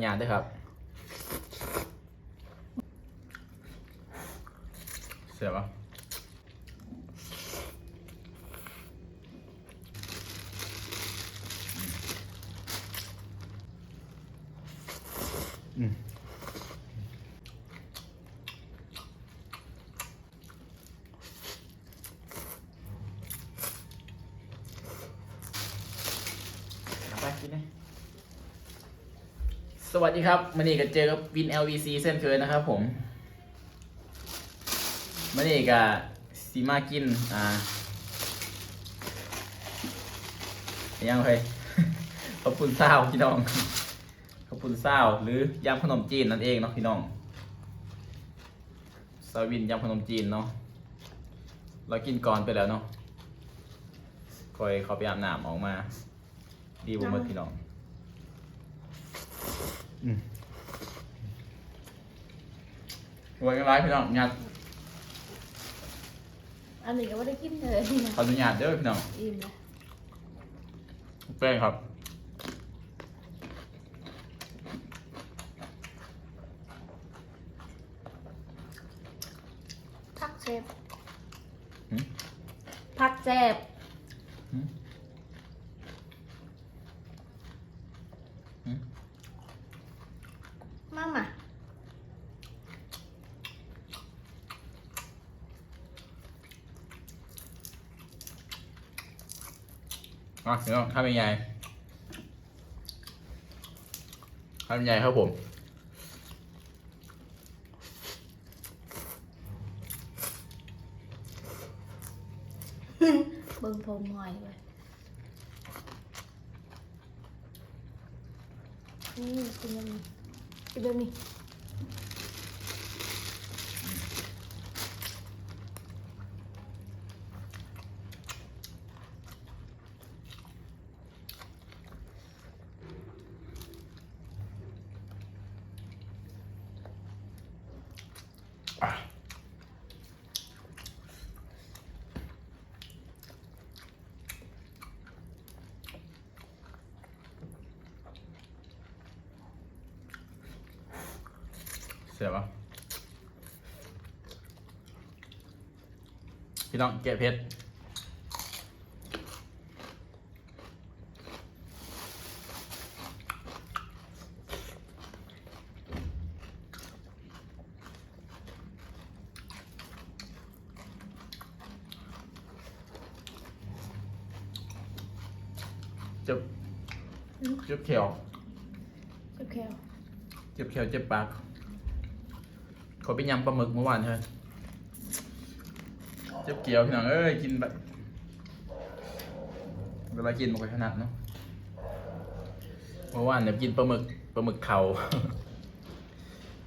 อนุญาตด้วยครับเสียบปะอืมเอาไปกินเลย สวัสดีครับมันนี่ก็เจอกับวิน LVC เส้นเคยนะครับผมมันนี่ก็ซีมากิน อ่ายังเคยขอบคุณเศร้าพี่น้องขอบคุณเศร้าหรือยำขนมจีนนั่นเองเนาะพี่น้องซาวินยำขนมจีนเนาะเรากินก่อนไปแล้วเนาะคอยเขาไปอาบน้ำออกมา ดีบุ้มพี่น้อง อืมวันกันไรพี่น้องญาติอันนี้ก็ไม่ได้กินเลยขออนุญาตเด้อพี่น้องอิ่มเลยแป้งครับพักเซฟหืมพักแซบ หืมหืม มามา อะพี่น้องข้าวเป็นใหญ่ข้าวเป็นใหญ่ครับผมเบิ่งผมหอยเลยนี่กินแบบนี้กินแบบนี้ สียบปะพี่น้องเกะเพชรเจ็บเจ็บเขียวเจ็บแขวเจ็บเขียวเจ็บปากเขาไปยำปลาหมึกเมื่อวานใช่ไหมเจ็บเกียวพี่น้องเอ้ยกินแบบเวลากินมันก็ถนัดเนาะเมื่อวานเนี่ยกินปลาหมึกปลาหมึกเขา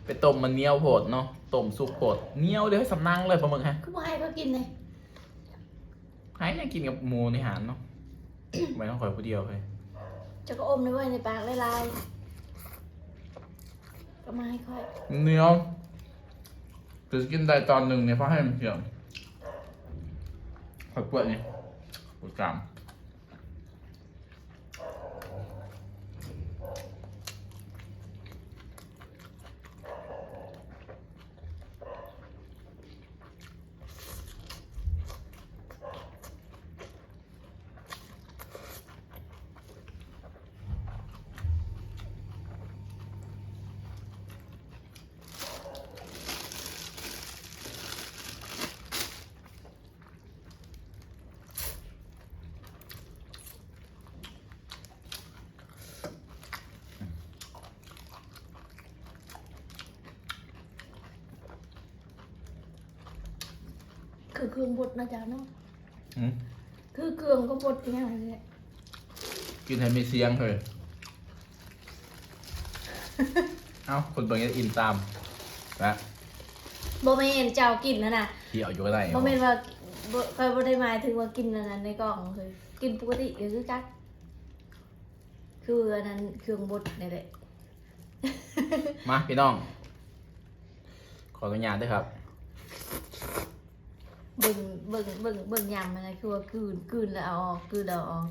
ไปต้มมันเหนียวโผดเนาะต้มสุกโผดเหนียวเลยสำนังเลยปลาหมึกฮะคือบ่ให้เขากินเลยหายเนี่ยกินกับหมูในหารเนาะไม่ต้องคอยผู้เดียวเลยจะก็อมในไว้ในปากลายๆก็มาให้ค่อยเหนีย วคือกินได้ตอนหนึ่งเนี่ยเพราะให้มันเขียวคอยปวดนี่ปวดกราม คือเครื่องบดนะจ๊ะเนาะอืมคือเครื่องก็บดอย่างนี้เลยกินให้มีเสียงเลยเอ้าคนเบิ่งจะอินตามนะโบเมนเจ้ากินนะน่ะที่เอาอยู่ก็ได้โบเมนว่าบ่เคยบ่ได้หมายถึงว่ากินอันนั้นในกล่องคือกินปกติก็คือจักคืออันนั้นเครื่องบดนี่แหละมาพี่น้อง ขออนุญาตด้วยครับ เบิ่งเบิ่งเบิ่งเบิ่งยำอะไรคือว่ากืนกืนแล้วเอาออกกืนแล้วออก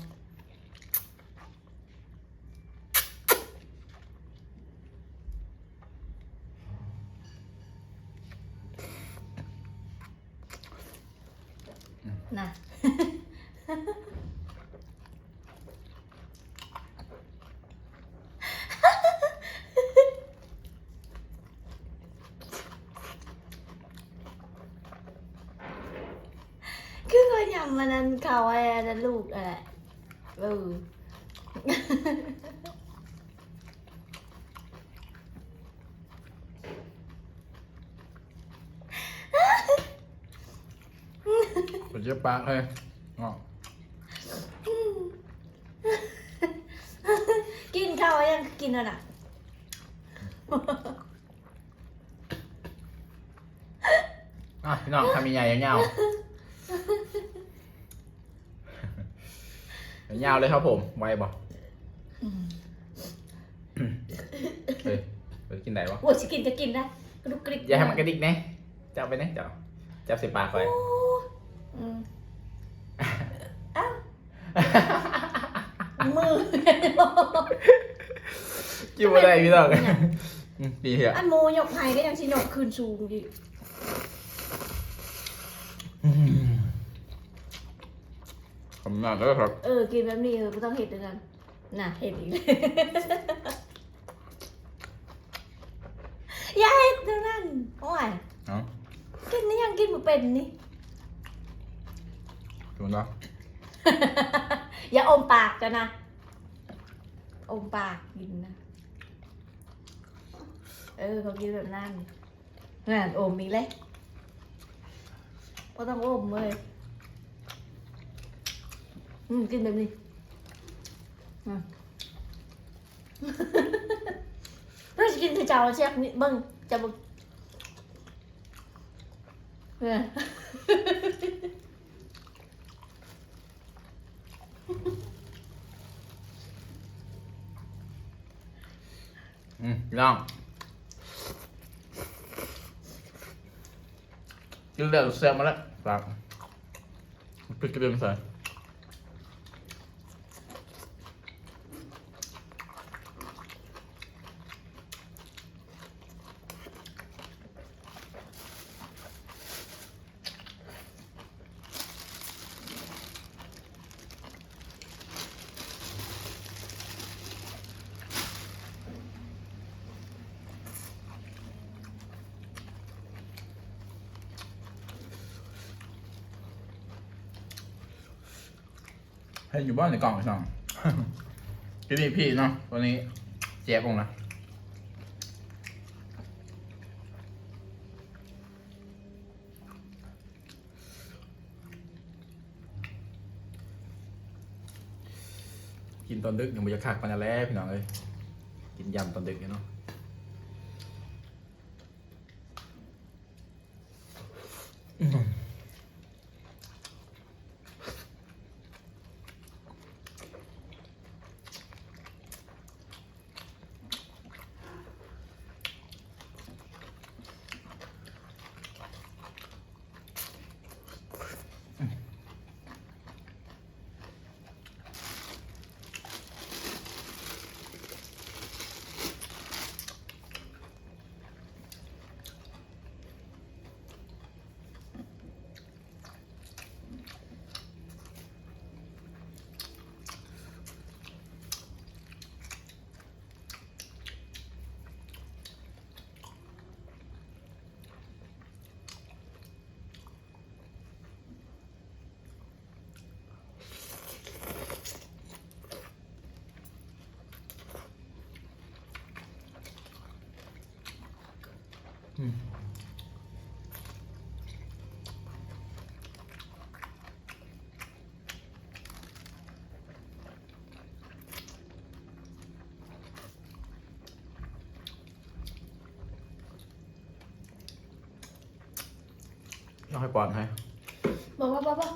น่ะ ก็ยำมันนั้นเขาไอ้อันนั้นลูกอะไรเออผมจะปากเลยอ๋อกินข้าวยังกินแล้วน่ะอะพี่น้องทำยังไงยาวๆ ยาวๆเลยครับผมไวบ่เฮ้ยเฮ้ยกินไหนวะโอ้ยสิกินจะกินนะกระดุกกระดิกอย่าให้มันกระดิกนะจับไปนะจับจับใส่ปากไปโอ้อืมเอ้ามือจิ้มอะไรพี่น้องอืมดีเหรออันโมยกไห้ก็ยังชิยกคืนสูงอ ยู่ผมน่าจะครับ เออ กินแบบนี้เออไม่ต้องเห็ดด้วยกันน่ะเห็ดอีกเลยอย่าเห็ดเท่านั้นโอ้ยเนาะกินนี่ยังกินมาเป็นนี่ถูกเนาะอย่าอมปากกันนะ อมปากกินนะ เออเขากินแบบนั้นนั่นอมอีกเลยก็ต้องอมเลย อืมกินแบบนี้อืมเราจะกินคือเจ้าเชียกนี่เบิ้งจะบึงเนี่ยอืมพี่น้องกินเลือดเสียมาแล้วปากปิดกระเดื่องใส่ ให้อยู่บ้านในกล่องพี่น้องกินนี่พี่เนาะตัวนี้แจกงนะกินตอนดึกยังไม่จะคักมันจะแล้วพี่น้องเอ้ยกินยำตอนดึกเนาะอืม ต้องให้ปอนให้บอกว่าบอกว่า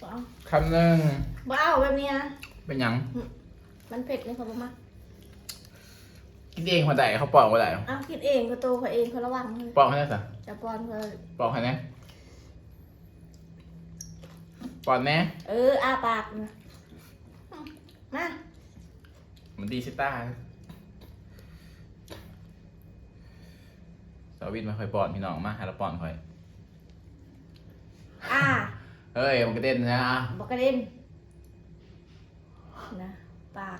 บอกเอาคำหนึ่งบอกเอาแบบนี้นะเป็นหยัง มันเผ็ดเลยเขาบอกมากิ นเองคนใดเขาปอกคนใดอ้าวคิดเองก็โตเขาเองเขาระวังเลยปอกให้ได้สิจะป้อนเขาปอกให้แน่ปอนแน่เอออ้าปากนะมามันดีซิต้าสาวินมาคอยปอนพี่น้องมาให้เราปอนคอยอ่าเเฮ้ยมันกระเด็นนะบอกกระเด็นนะปาก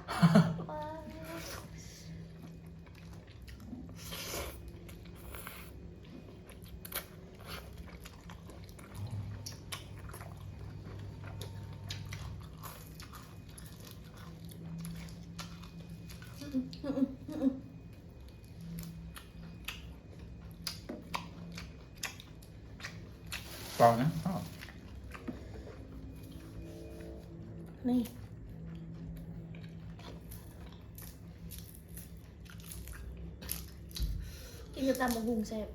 กองนะอ้าวนี่กินกับตำบักหุ่งแซ่บ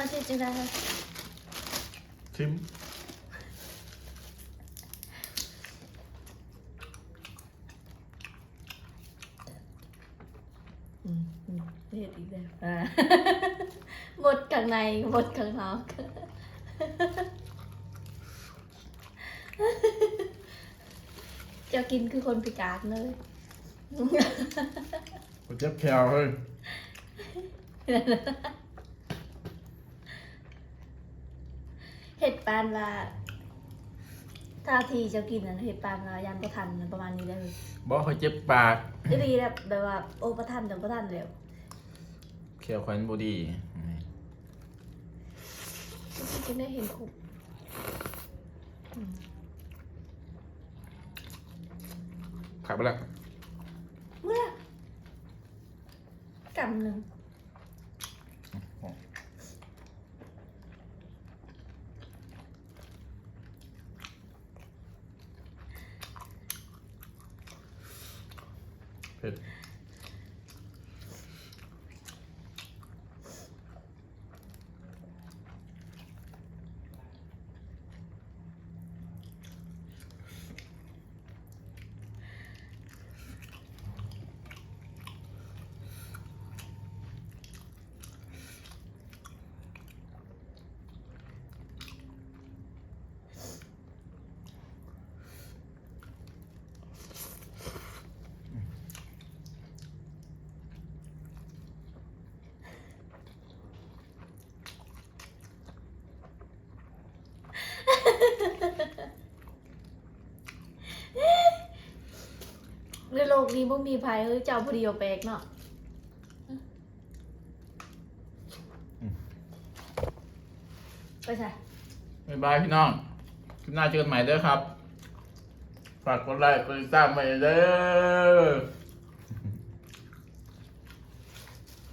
เขาชื่อจังไดคะชิมอืมอืมเห็ดอีกแล้วอ่าหมดข้างในหมดข้างนอกเจะกินคือคนพิการเลยกูเจ็บแขว เฮ้ยเห็ดปานว่าท่าทีเจะกินนะเห็ดปานว่ายันประทันนะประมาณนี้ได้เลยบอกเขาเจ็บปากจะดีแบบแบบว่าโอ้ประทันแต่ประทันเร็วแขวควันบดีจะได้เห็นคุกอืมขับไปแล้วเมื่อกำหนึ่ง ในโลกนี้บ่มีภัยเฮ้ยเจ้าพอดีเอาแปลกเนาะไปใส่บ๊ายบายพี่น้องคลิปหน้าเจอกันใหม่เด้อครับ ฝากกดไลค์กดติดตามไปเด้อ